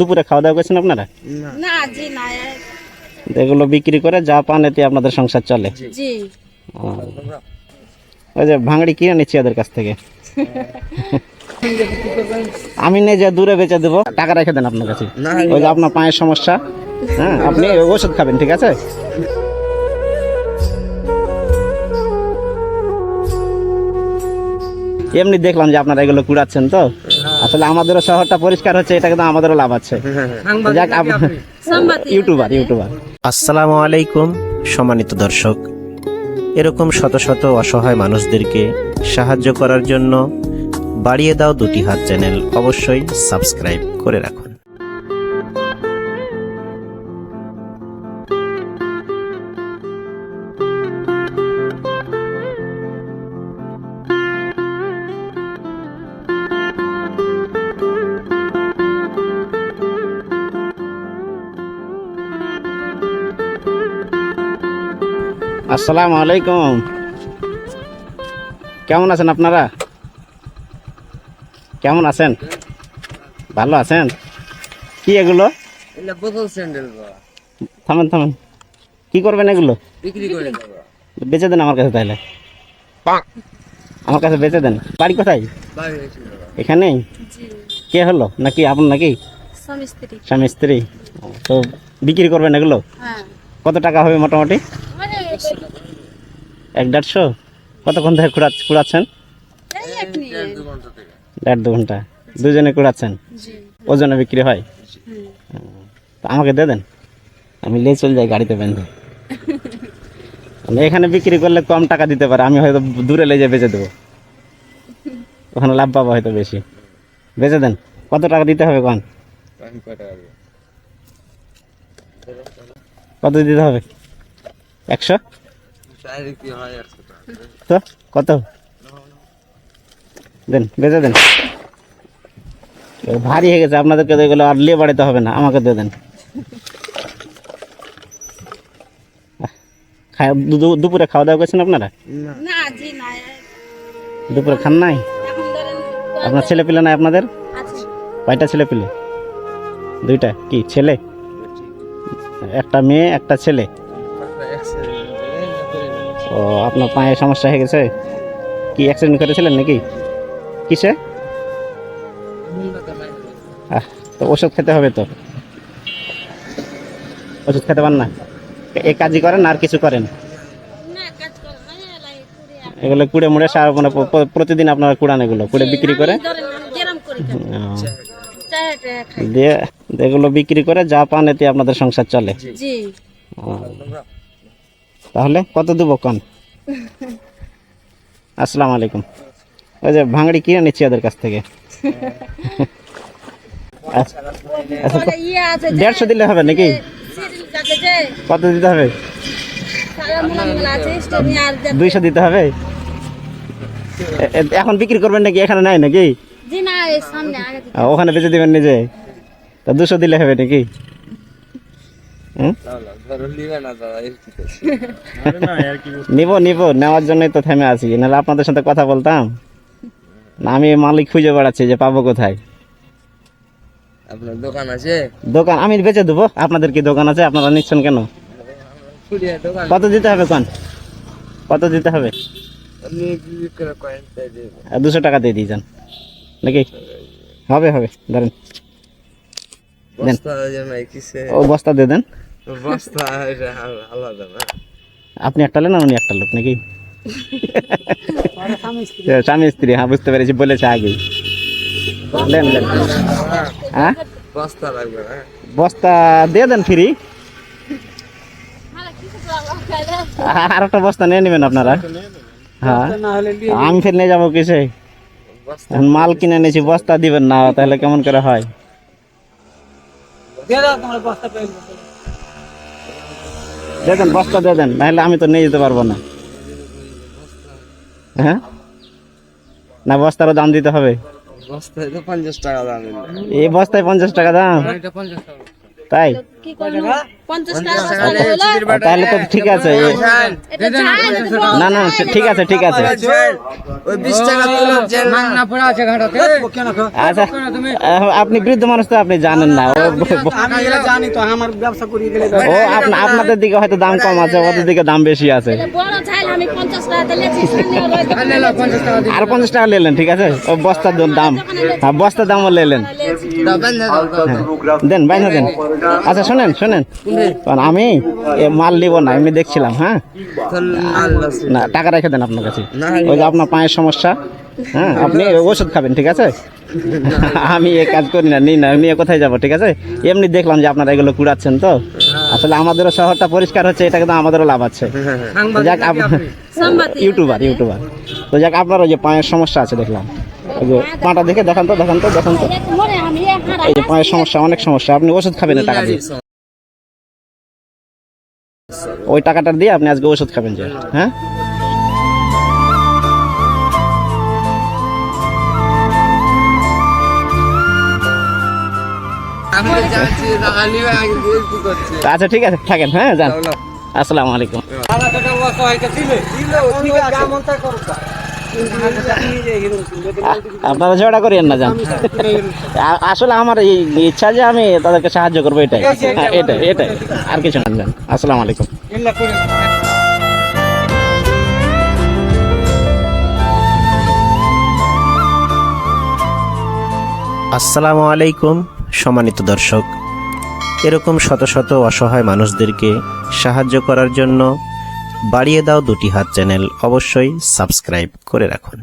দুপুরে খাওয়া দাওয়া করছেন আপনারা? না জি না এগুলো বিক্রি করে যা পান এতে আপনাদের সংসার চলে। জি। ওই যে ভাঙড়ি কিনে নিচ্ছি ওদের কাছ থেকে। আমি নিয়ে যা দূরে বেচে দেবো। টাকা রেখে দেন আপনার কাছে। ওই যে আপনার পায়ের সমস্যা। হ্যাঁ আপনি ওষুধ খাবেন ঠিক আছে? এমনি দেখলাম যে আপনারা এগুলো কুড়াচ্ছেন তো। আসলে আমাদেরও শহরটা পরিষ্কার হচ্ছে এটা কিন্তু আমাদেরও লাভ আছে। যাক ইউটিউবার ইউটিউবার। আসসালামু আলাইকুম সম্মানিত দর্শক। এরকম শত শত অসহায় মানুষদেরকে সাহায্য করার জন্য বাড়িয়ে দাও দুটি হাত চ্যানেল অবশ্যই সাবস্ক্রাইব করে রাখুন। আসসালামু আলাইকুম। কেমন আছেন আপনারা? কেমন আছেন? ভালো আছেন? কি এগুলো? বোতল স্যান্ডেল থামেন থামেন। কি করবেন এগুলো? বিক্রি করে বেচে দেন আমার কাছে তাহলে। আমার কাছে বেচে দেন। বাড়ি কোথায়? এখানেই? কে হলো? নাকি আপনার নাকি? স্বামী স্ত্রী। স্বামী স্ত্রী। ও, তো বিক্রি করবেন এগুলো? হ্যাঁ। কত টাকা হবে মোটামুটি? এক দেড়শো কতক্ষণ থেকে কুড়া কুড়াচ্ছেন? দু দেড় দু ঘণ্টা। দুজনে কুড়াচ্ছেন? ওজনে বিক্রি হয়। তো আমাকে দিয়ে দেন। আমি নিয়ে চলে যাই গাড়িতে বেঁধে। এখানে বিক্রি করলে কম টাকা দিতে পারে। আমি হয়তো দূরে লেগে বেঁচে দেবো। ওখানে লাভ পাবো হয়তো বেশি। বেঁচে দেন। কত টাকা দিতে হবে কন? কত দিতে হবে? একশো? তো কত? দেন বেচে দেন। ভারী হয়ে গেছে আপনাদেরকে তো এগুলো আর লিয়ে বাড়াতে হবে না আমাকে দিয়ে দেন। খায় দু- দু- দুপুরে খাওয়া দাওয়া করছেন আপনারা? দুপুরে খান নাই? আপনার ছেলে পিলে নাই আপনাদের? কয়টা ছেলে পিলে? দুইটা? কি ছেলে? একটা মেয়ে একটা ছেলে? ও আপনার পায়ে সমস্যা হয়ে গেছে? কি অ্যাক্সিডেন্ট করেছিলেন নাকি? কিসে? তো ওষুধ খেতে হবে তো। ওষুধ খেতে পারেন না? এ- কাজই করেন আর কিছু করেন? এগুলো কুড়ে মুড়ে সার মানে প্রতিদিন আপনারা কুড়ান এগুলো কুড়ে বিক্রি করে। দিয়ে এগুলো বিক্রি করে যা পান এতে আপনাদের সংসার চলে। জি। তাহলে কত দেবো কন? আসসালামু আলাইকুম। ওই যে ভাঙড়ি কিনে নিচ্ছি ওদের কাছ থেকে। আচ্ছা, আচ্ছা, ইয়ে দেড়শো দিলে হবে নাকি? কত দিতে হবে? দুইশো দিতে হবে? এখন বিক্রি করবেন নাকি এখানে নাই নাকি? জি না এই সামনে আগে দিকে। আ, ওখানে বেঁচে দিবেন নিজে? তা দুশো দিলে হবে নাকি? হুম? নিবে না দাদা এর কি করছে? নিব নিব নেওয়ার জন্যই তো থেমে আছি। নাহলে আপনাদের সাথে কথা বলতাম। না আমি মালিক খুঁজে বেড়াচ্ছি যে পাবো কোথায়। আপনার দোকান আছে? দোকান আমি বেচে দেবো। আপনাদের কি দোকান আছে? আপনারা নিচ্ছেন কেন? কত দিতে হবে কোন? কত দিতে হবে? দুশো টাকা দিয়ে দিয়ে যান নাকি? হবে হবে ধরেন। ও বস্তা দিয়ে দেন। বস্তা আলাদা না। আপনি একটা লোক না উনি একটা লোক নাকি? স্বামী স্ত্রী হ্যাঁ বুঝতে পেরেছি বলেছে আগেই। দেন দেন। হ্যাঁ? বস্তা লাগবে বস্তা দিয়ে দেন ফ্রি। আর একটা বস্তা নিয়ে নেবেন আপনারা। হ্যাঁ? আমি ফের নিয়ে যাব কিসে? মাল কিনে এনেছি বস্তা দিবেন না তাহলে কেমন করে হয়? দিয়ে দেন বস্তা দিয়ে দেন নাহলে আমি তো নিয়ে যেতে পারব না। হ্যাঁ? না বস্তারও দাম দিতে হবে। বস্তায় তো পঞ্চাশ টাকা দাম। এই বস্তায় পঞ্চাশ টাকা দাম। তাই? তাহলে তো ঠিক আছে না না ঠিক আছে ঠিক আছে। আচ্ছা আপনি বৃদ্ধ মানুষ তো আপনি জানেন না। ও আপনাদের দিকে হয়তো দাম কম আছে ওদের দিকে দাম বেশি আছে। আর পঞ্চাশ টাকা নিলেন ঠিক আছে? ও বস্তার দাম। হ্যাঁ বস্তার দামও নিলেন দেন বাইনা দেন। আচ্ছা শোনেন শোনেন। কারণ আমি এ মাল নিব না এমনি দেখছিলাম হ্যাঁ? না টাকা রেখে দেন আপনার কাছে। ওই যে আপনার পায়ের সমস্যা হ্যাঁ? আপনি ওষুধ খাবেন ঠিক আছে? আমি এ কাজ করি না নিই না নিয়ে কোথায় যাব ঠিক আছে? এমনি দেখলাম যে আপনারা এগুলো কুড়াচ্ছেন তো। আসলে আমাদেরও শহরটা পরিষ্কার হচ্ছে এটা কিন্তু আমাদেরও লাভ আছে। যাক ইউটিউবার ইউটিউবার। তো যাক আপনার ওই যে পায়ের সমস্যা আছে দেখলাম। ওই যে পাটা দেখে দেখান তো দেখান তো দেখান তো। আমি এই যে পায়ের সমস্যা অনেক সমস্যা। আপনি ওষুধ খাবেন না টাকা দিয়ে। ওই টাকাটা দিয়ে আপনি আজকে ওষুধ খাবেন যে হ্যাঁ? আচ্ছা ঠিক আছে থাকেন হ্যাঁ যান। আসসালামু আলাইকুম। আপনারা ঝগড়া করিয়েন না যান। আসলে আমার ইচ্ছা যে আমি তাদেরকে সাহায্য করব এটাই। হ্যাঁ, এটাই এটাই। আর কিছু না যান। আসসালামু আলাইকুম। আসসালামু আলাইকুম সম্মানিত দর্শক। এরকম শত শত অসহায় মানুষদেরকে সাহায্য করার জন্য বাড়িয়ে দাও দুটি হাত চ্যানেল অবশ্যই সাবস্ক্রাইব করে রাখুন।